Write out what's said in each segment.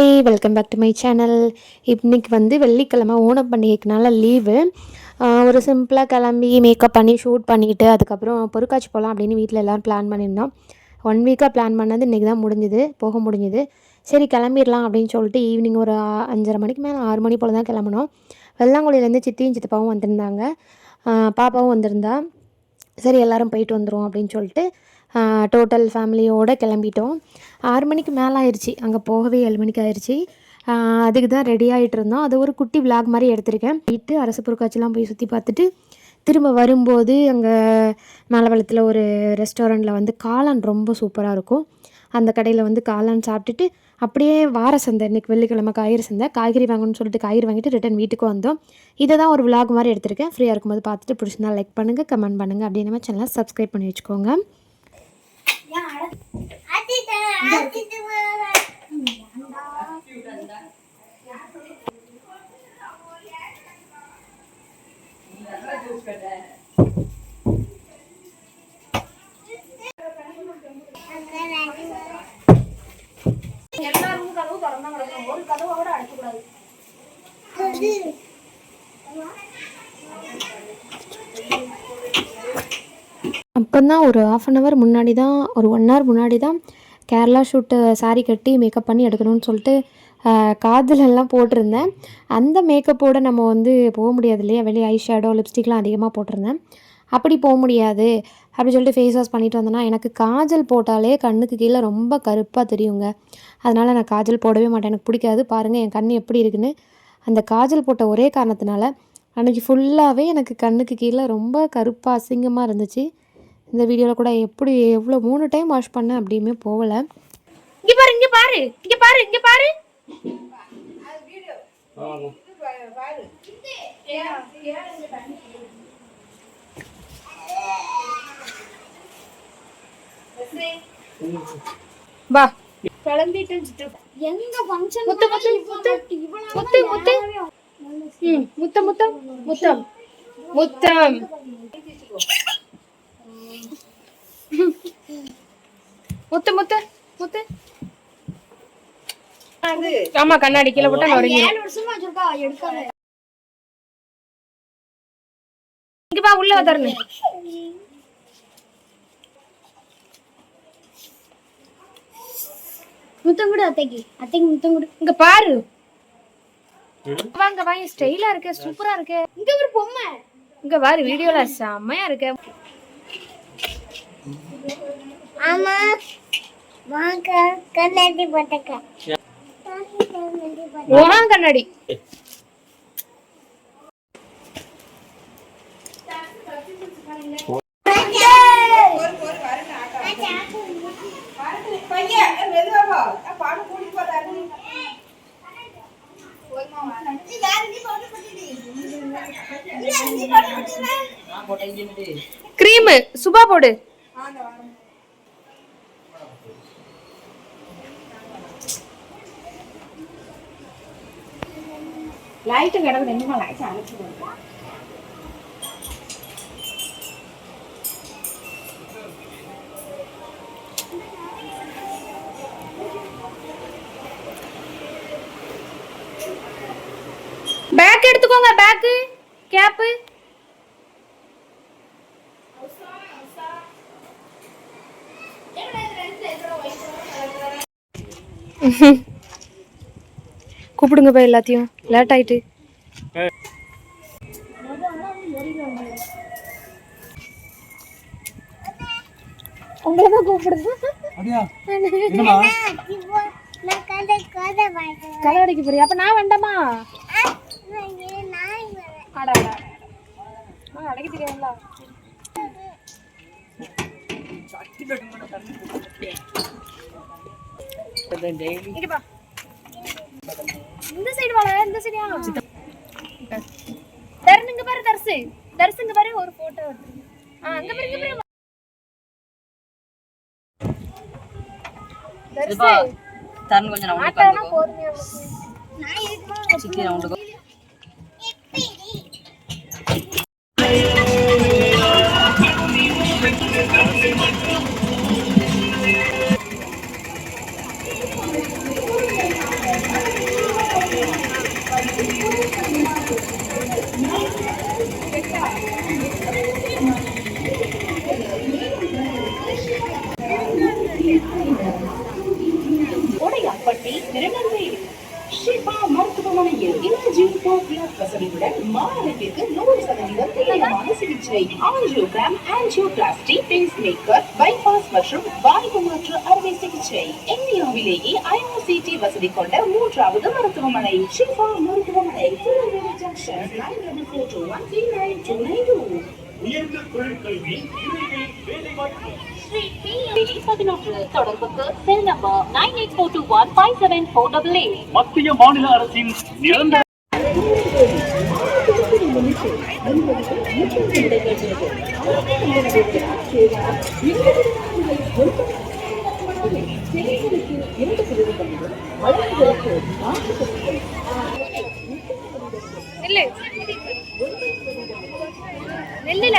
Hi welcome back to my channel இன்னைக்கு வந்து வெள்ளிக்கிழமை ஓணம் பண்டிகைக்குனால லீவு ஒரு சிம்பிளாக கிளம்பி மேக்கப் பண்ணி ஷூட் பண்ணிக்கிட்டு அதுக்கப்புறம் பொருட்காட்சி போகலாம் அப்படின்னு வீட்டில் எல்லோரும் பிளான் பண்ணியிருந்தோம். ஒன் வீக்காக பிளான் பண்ணது இன்றைக்கி தான் முடிஞ்சுது போக முடிஞ்சுது. சரி கிளம்பிடலாம் அப்படின்னு சொல்லிட்டு ஈவினிங் ஒரு அஞ்சரை மணிக்கு மேலே ஆறு மணி போல் தான் கிளம்புனோம். வெள்ளாங்குழியிலேருந்து சித்தியும் சித்தப்பாவும் வந்திருந்தாங்க. பாப்பாவும் வந்திருந்தா. சரி எல்லோரும் போயிட்டு வந்துடும் அப்படின்னு சொல்லிட்டு டோட்டல் ஃபேமிலியோடு கிளம்பிட்டோம். ஆறு மணிக்கு மேலே ஆயிடுச்சு அங்கே போகவே ஏழு மணிக்கு ஆயிடுச்சு அதுக்கு தான் ரெடி ஆகிட்டு இருந்தோம். அது ஒரு குட்டி விளாக் மாதிரி எடுத்திருக்கேன். போயிட்டு அரசு பொருட்காட்சிலாம் போய் சுற்றி பார்த்துட்டு திரும்ப வரும்போது அங்கே மேலவளத்தில் ஒரு ரெஸ்டாரண்ட்டில் வந்து காளான் ரொம்ப சூப்பராக இருக்கும். அந்த கடையில் வந்து காளான் சாப்பிட்டுட்டு அப்படியே வார சந்தை இன்னைக்கு வெள்ளிக்கிழமை காய்கறி சந்தை காய்கறி வாங்கணும்னு சொல்லிட்டு காய்கறி வாங்கிட்டு ரிட்டன் வீட்டுக்கு வந்தோம். இதை தான் ஒரு விளாக் மாதிரி எடுத்திருக்கேன். ஃப்ரீயாக இருக்கும்போது பார்த்துட்டு பிடிச்சிருந்தா லைக் பண்ணுங்கள் கமெண்ட் பண்ணுங்கள் அப்படியே நம்ம சேனலை சப்ஸ்கிரைப் பண்ணி வச்சுக்கோங்க. எல்லாரும் கதவு திறந்தா கிடக்கணும் ஒரு கதவை கூட அடைக்கக்கூடாது Thank you. அப்போ தான் ஒரு ஆஃப் அன் ஹவர் முன்னாடி தான் ஒரு ஒன் ஹவர் முன்னாடி தான் கேரளா ஷூட்டு சாரீ கட்டி மேக்கப் பண்ணி எடுக்கணும்னு சொல்லிட்டு ஆஹ், எல்லாம் போட்டிருந்தேன். அந்த மேக்கப்போடு நம்ம வந்து போக முடியாது இல்லையா? வெளியே ஐ ஷேடோ லிப்ஸ்டிக்லாம் அதிகமாக போட்டிருந்தேன். அப்படி போக முடியாது. அப்படி சொல்லிட்டு ஃபேஸ் வாஷ் பண்ணிட்டு வந்தேன்னா எனக்கு காஜல் போட்டாலே கண்ணுக்கு கீழே ரொம்ப கருப்பாக தெரியுங்க. அதனால் நான் காஜல் போடவே மாட்டேன். எனக்கு பிடிக்காது. பாருங்கள் என் கண் எப்படி இருக்குன்னு. அந்த காஜல் போட்ட ஒரே காரணத்தினால அன்றைக்கி ஃபுல்லாகவே எனக்கு கண்ணுக்கு கீழே ரொம்ப கருப்பாக அசிங்கமாக இருந்துச்சு. இந்த வீடியோவில் கூட எப்படி எவ்வளோ மூணு டைம் வாஷ் பண்ணேன் அப்படியுமே போகலை. இங்கே பாரு இங்கே பாரு இங்கே பாரு இங்கே பாரு. வா. எங்க ஃபங்க்ஷன் முத்து முத்து முத்து. முத்து முத்து. ம் முத்தம் முத்தம் முத்தம். முத்தம். முத்து முத்து முத்து. ஆமா கண்ணாடி கீழே போட்டா நொறுங்கி. ஏழு வருஷமா வச்சிருக்கா எடுக்காத. இங்க பா உள்ள தரணும் முத்தம் கூட அத்தைக்கு. அத்தைக்கு முத்தம் கூட இங்க பாரு வாங்க வாங்க ஸ்டைலா இருக்கு சூப்பரா இருக்கு. இங்க ஒரு பொம்மை. இங்க பாரு வீடியோல செம்மையா இருக்கு. ஆமா. வாங்க கண்ணாடி போட்டக்க. ஓனா கண்ணாடி. கிரீம் சுபா போடு. லைட்டு கிடக்கு ரெண்டுமா லைட் அழைச்சி கொடுப்போம் பேக் எடுத்துக்கோங்க பேக்கு கேப்பு கூப்பிடுங்க போய் எல்லாத்தையும். லேட் ஆயிட்டு. உங்களை தான் கூப்பிடுது கதை அடிக்க போறியா? அப்ப நான் வேண்டாமா? அடைக்க தெரியாதுல்ல? பா. இந்த சைடு வாடா இந்த சைடு தருண் இங்க பாரு தர்சு தர்சு இங்க பாரு ஒரு போட்டோ ஆ அங்க பாரு இங்க பாரு. தர்சு தரணும் கொஞ்சம் ரவுண்டு ஆட்டானா போதுமையா நான் இருக்கணும் சிக்கி ரவுண்டு பட்டி மருத்துவமனை ஷிபா மருத்துவமனை Tirunelveli junction nine double four two one three nine two nine two உயர்ந்த தொழிற்கல்வி இளைஞர் வேலைவாய்ப்பு ஸ்ரீ பிஎம்டி பதினொன்று தொடர்புக்கு cell number nine eight four two one five seven four double eight மத்திய மாநில அரசின் நிரந்தர நெல்லு நெல்லுல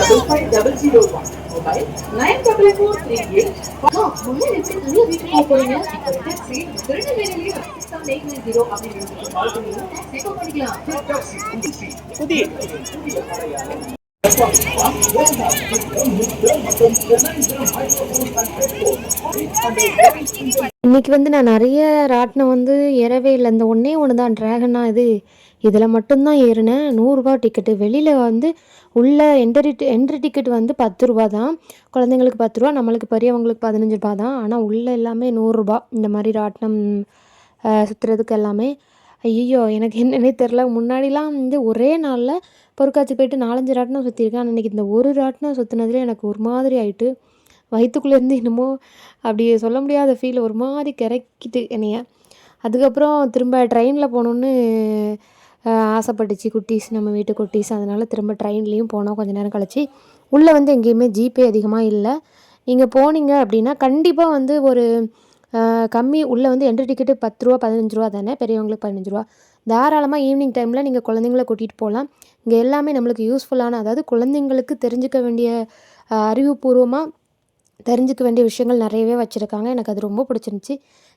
double five double zero one. Mobile nine double four three eight. வீட்டுக்கு போறீங்க டாக்ஸி திருநெல்வேலியிலேயே சிக்ஸ் எயிட் நைன் ஜீரோ அப்படின்னு கால் பண்ணீங்கன்னா பிக்கப் பண்ணிக்கலாம் இன்னைக்கு வந்து நான் நிறைய ராட்டினம் வந்து ஏறவே இல்லை. இந்த ஒன்றே ஒன்று தான் ட்ராகனா இது. இதில் மட்டும்தான் ஏறினேன். நூறுரூபா டிக்கெட்டு வெளியில் வந்து உள்ள என்ட்ரி என்ட்ரி டிக்கெட் வந்து பத்து ரூபா தான். குழந்தைங்களுக்கு பத்து ரூபா நம்மளுக்கு பெரியவங்களுக்கு பதினஞ்சு ரூபா தான். ஆனால் உள்ளே எல்லாமே நூறுரூபா. இந்த மாதிரி ராட்டினம் சுற்றுறதுக்கு எல்லாமே ஐயோ எனக்கு என்னன்னே தெரில முன்னாடிலாம் வந்து ஒரே நாளில் பொருட்காட்சி போயிட்டு நாலஞ்சு ராட்டினம் சுற்றிருக்கேன் ஆனால் இன்றைக்கி இந்த ஒரு ராட்டினம் சுற்றுனதுல எனக்கு ஒரு மாதிரி ஆகிட்டு வயிற்றுக்குள்ளேருந்து என்னமோ அப்படி சொல்ல முடியாத ஃபீல் ஒரு மாதிரி கிறக்கிட்டு என்னைய. அதுக்கப்புறம் திரும்ப ட்ரெயினில் போகணுன்னு ஆசைப்பட்டுச்சு குட்டீஸ் நம்ம வீட்டு குட்டீஸ். அதனால் திரும்ப ட்ரெயின்லேயும் போனோம் கொஞ்சம் நேரம் கழிச்சு. உள்ளே வந்து எங்கேயுமே ஜிபே அதிகமாக இல்லை. நீங்கள் போனீங்க அப்படின்னா கண்டிப்பாக வந்து ஒரு கம்மி உள்ளே வந்து என்ட்ரி டிக்கெட்டு பத்து ரூபா பதினஞ்சு ரூபா தானே? பெரியவங்களுக்கு பதினஞ்சு ரூபா. தாராளமாக ஈவினிங் டைமில் நீங்கள் குழந்தைங்கள கூட்டிகிட்டு போகலாம் இங்கே எல்லாமே நம்மளுக்கு யூஸ்ஃபுல்லான அதாவது குழந்தைங்களுக்கு தெரிஞ்சுக்க வேண்டிய அறிவுபூர்வமாக தெரிஞ்சுக்க வேண்டிய விஷயங்கள் நிறையவே வச்சுருக்காங்க. எனக்கு அது ரொம்ப பிடிச்சிருந்துச்சி.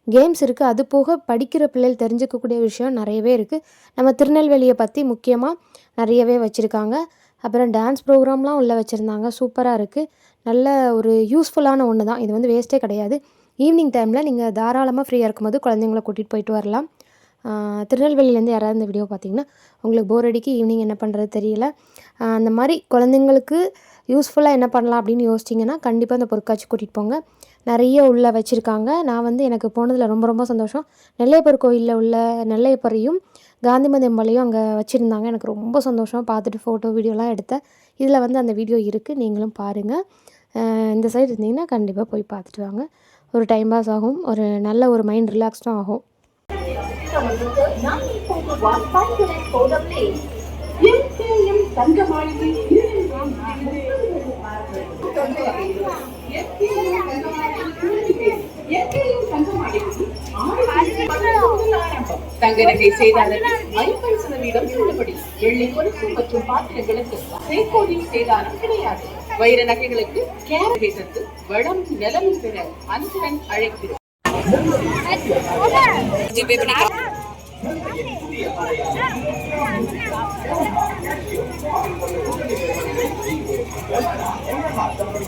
கேம்ஸ் இருக்குது அது போக படிக்கிற பிள்ளைகள் தெரிஞ்சுக்கக்கூடிய விஷயம் நிறையவே இருக்குது நம்ம திருநெல்வேலியை பற்றி முக்கியமாக நிறையவே வச்சுருக்காங்க. அப்புறம் டான்ஸ் ப்ரோக்ராம்லாம் உள்ளே வச்சுருந்தாங்க. சூப்பராக இருக்குது நல்ல ஒரு யூஸ்ஃபுல்லான ஒன்று தான் இது வந்து வேஸ்ட்டே கிடையாது. ஈவினிங் டைமில் நீங்கள் தாராளமாக ஃப்ரீயாக இருக்கும்போது குழந்தைங்கள கூட்டிகிட்டு போயிட்டு வரலாம். திருநெல்வேலியிலேருந்து யாராவது இந்த வீடியோ பார்த்தீங்கன்னா உங்களுக்கு போர் அடிக்கு ஈவினிங் என்ன பண்ணுறது தெரியல. அந்த மாதிரி குழந்தைங்களுக்கு யூஸ்ஃபுல்லாக என்ன பண்ணலாம் அப்படின்னு யோசிச்சிங்கன்னா கண்டிப்பாக அந்த பொருட்காட்சி கூட்டிகிட்டு போங்க. நிறைய உள்ளே வச்சுருக்காங்க. நான் வந்து எனக்கு போனதில் ரொம்ப ரொம்ப சந்தோஷம். நெல்லையப்பர் கோயிலில் உள்ள நெல்லையப்பரையும் காந்திமதி அம்பாளையும் அங்கே வச்சுருந்தாங்க. எனக்கு ரொம்ப சந்தோஷம். பார்த்துட்டு ஃபோட்டோ வீடியோலாம் எடுத்தேன். இதில் வந்து அந்த வீடியோ இருக்குது நீங்களும் பாருங்கள் இந்த சைடு இருந்தீங்கன்னா கண்டிப்பாக போய் பார்த்துட்டு வாங்க. ஒரு டைம் பாஸ் ஆகும். ஒரு நல்ல ஒரு மைண்ட் ரிலாக்ஸ்டும் ஆகும். தங்க தங்க நகை சேதாரத்தில் ஐம்பது சதவீதம் தள்ளுபடி வெள்ளி பொருட்கள் மற்றும் பாத்திரங்களுக்கு செய்கோரின் சேதாரம் கிடையாது வைர நகைகளுக்கு கேரளத்திற்கு வளம் நலம் பெற அன்புடன் அழைக்கிறோம்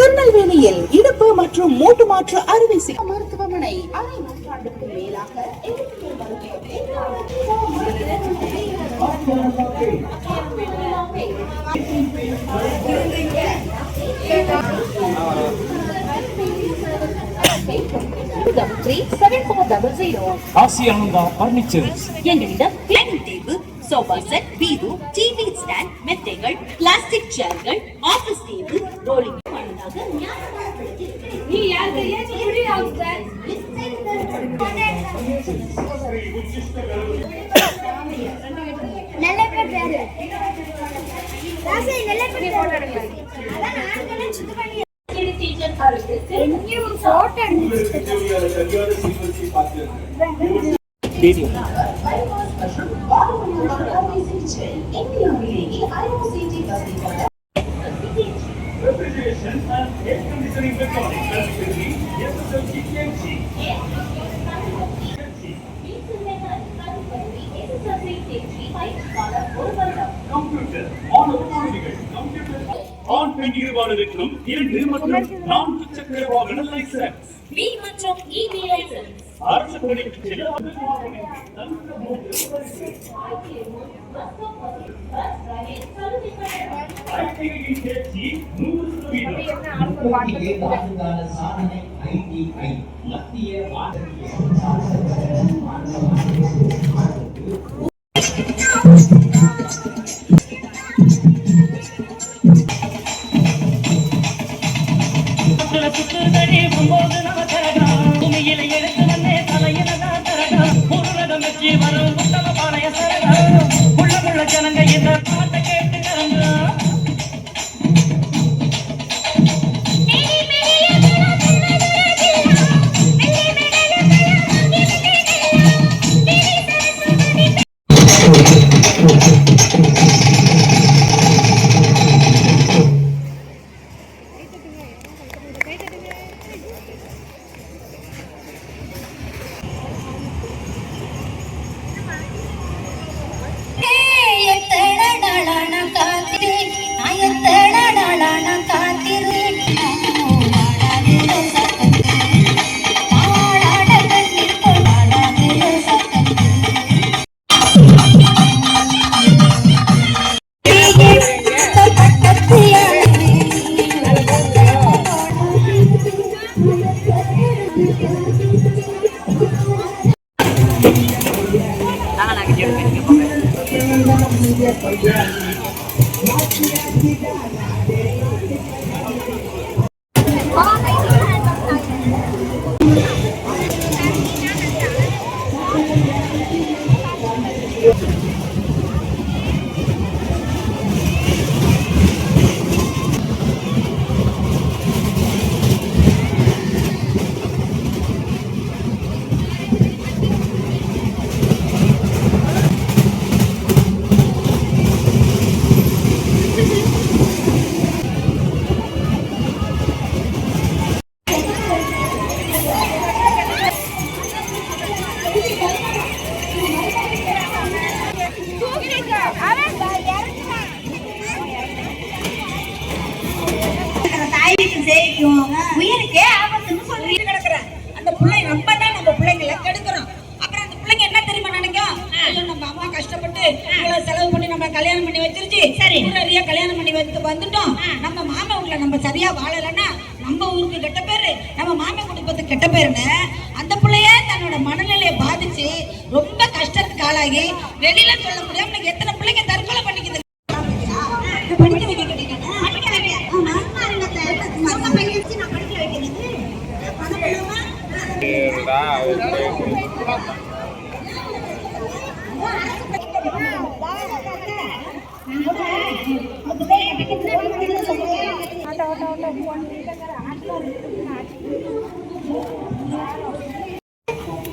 திருநெல்வேலியில் இடுப்பு மற்றும் மூட்டு மாற்று அறுவை சிகிச்சை மருத்துவமனை அரை நூற்றாண்டுக்கு மேலாக எங்களிடம் கிளைனிங் table sofa set bureau TV stand மெத்தைகள் plastic chairs office table rolling Baby. Refrigeration and air conditioning electronics. பெண்ணீர்வான் மற்றும் நான்கு சக்கர வாகன மற்றும் Thank you. Natal.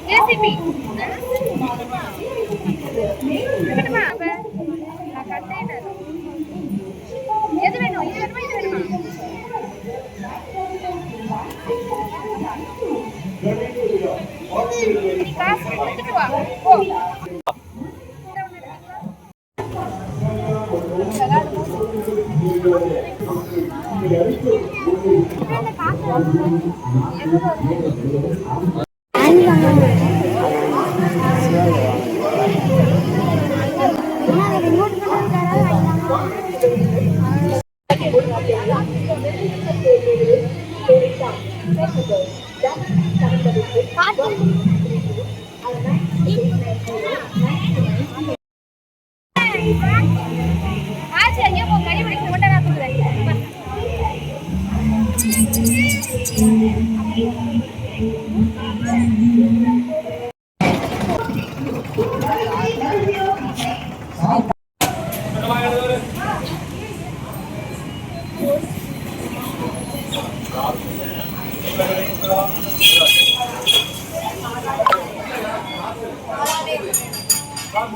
Esse é o அப்ப கண்டெய்னர் எது வேணும் இது வேணுமா இது வேணுமா நீ காசு கொடுத்துட்டு வா போ ஆச்சு ஐயா போ கறி பிடிக்க மட்டும் நான் கொடுக்குறேன்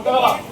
இவர் தர்சு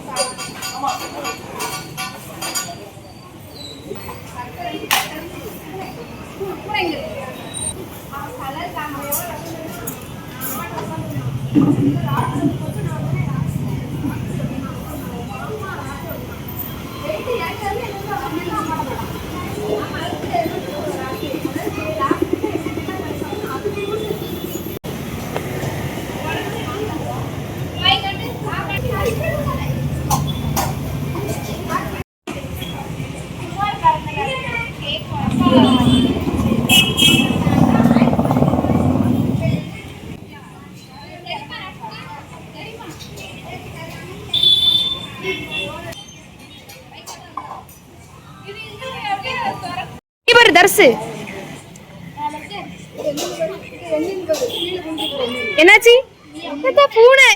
என்னாச்சு? அதான் பூனை.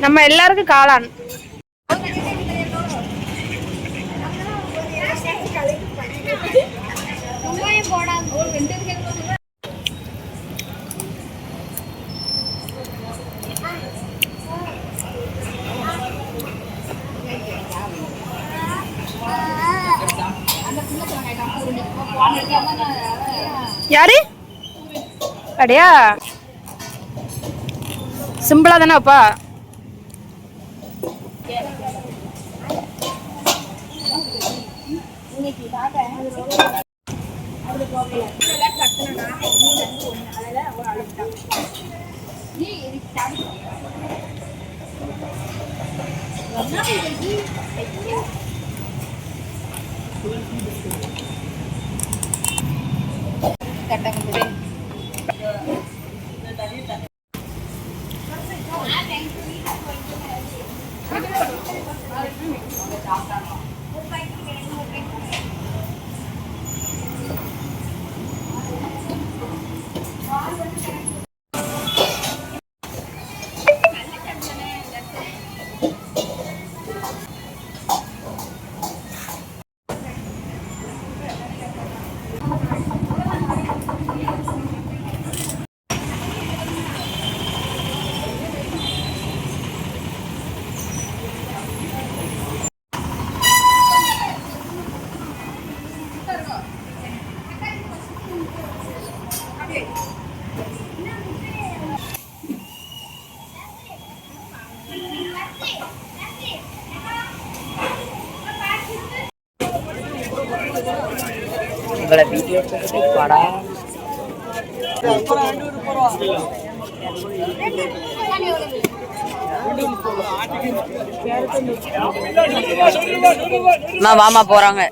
நம்ம எல்லாருக்கும் காளான் யாரு அடையா சிம்பிளா தானே அப்பா? இவளை அம்மா வாமா போறாங்க.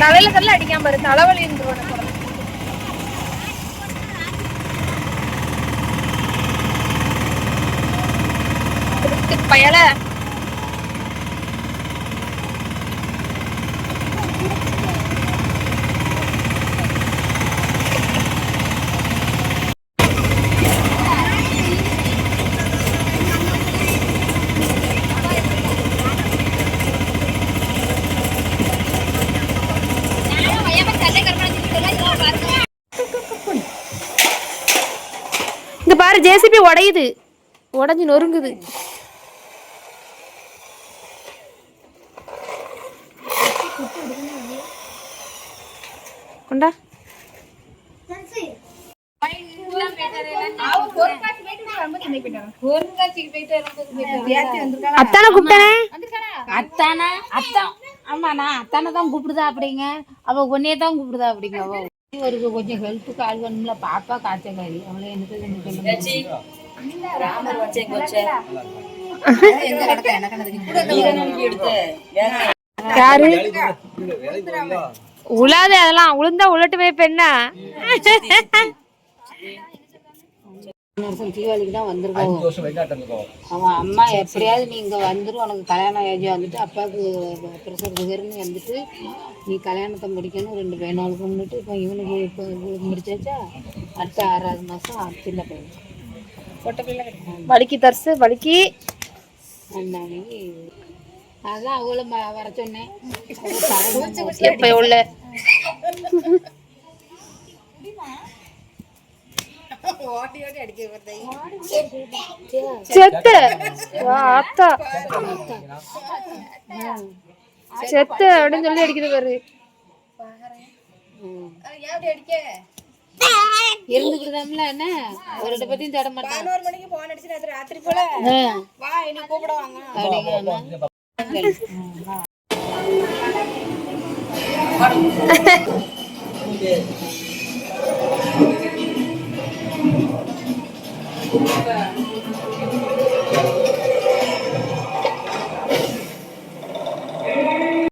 தலையில கல்ல அடிக்காம இருக்கு தலைவலி இருந்து இருக்குது பயல. இங்க பாரு ஜேசிபி உடையுது. உடைஞ்சு நொறுங்குது. கொண்டா. அத்தானை கூப்பிட்டனே. அத்தானா? அத்தான். ஆமா நான் அத்தானை தான் கூப்பிடுதா அப்படிங்க. அவ உன்னையே தான் கூப்பிடுதா அப்படிங்க. அவ இவருக்கு கொஞ்சம் ஆள் வேணும்ல. பாப்பா அவளை எனக்கு கொச்சே யாரு? உழாது அதெல்லாம். உளுந்தா உழட்டுமே பெண்ணா வருஷம் தீபாவளிக்கு தான் வந்திருக்கோம். அவன் அம்மா எப்படியாவது நீ இங்கே வந்துரு உனக்கு கல்யாணம் ஏஜ் வந்துட்டு அப்பாவுக்கு ப்ரெஷர் சுகர்னு வந்துட்டு நீ கல்யாணத்தை முடிக்கணும். ரெண்டு பையனாளுக்கு முன்னிட்டு இப்போ இவனுக்கு இப்போ முடிச்சாச்சா? அடுத்த ஆறாவது மாதம் சின்ன பையன் வலிக்கு தர்சு வலிக்கு. அன்னைக்கு அதான் அவளை ம- வர சொன்னேன். எப்ப உள்ள? செத்து. வா, ஆத்தா. செத்து அப்படின்னு சொல்லி அடிக்குது பாரு. இருந்துக்கிட்டுதாம்ல என்ன? ஒரு பத்தியும் தேட மாட்டான். பதினோரு மணிக்கு போன் அடிச்சு ராத்திரி போல. வா என்ன கூப்பிட Yeah.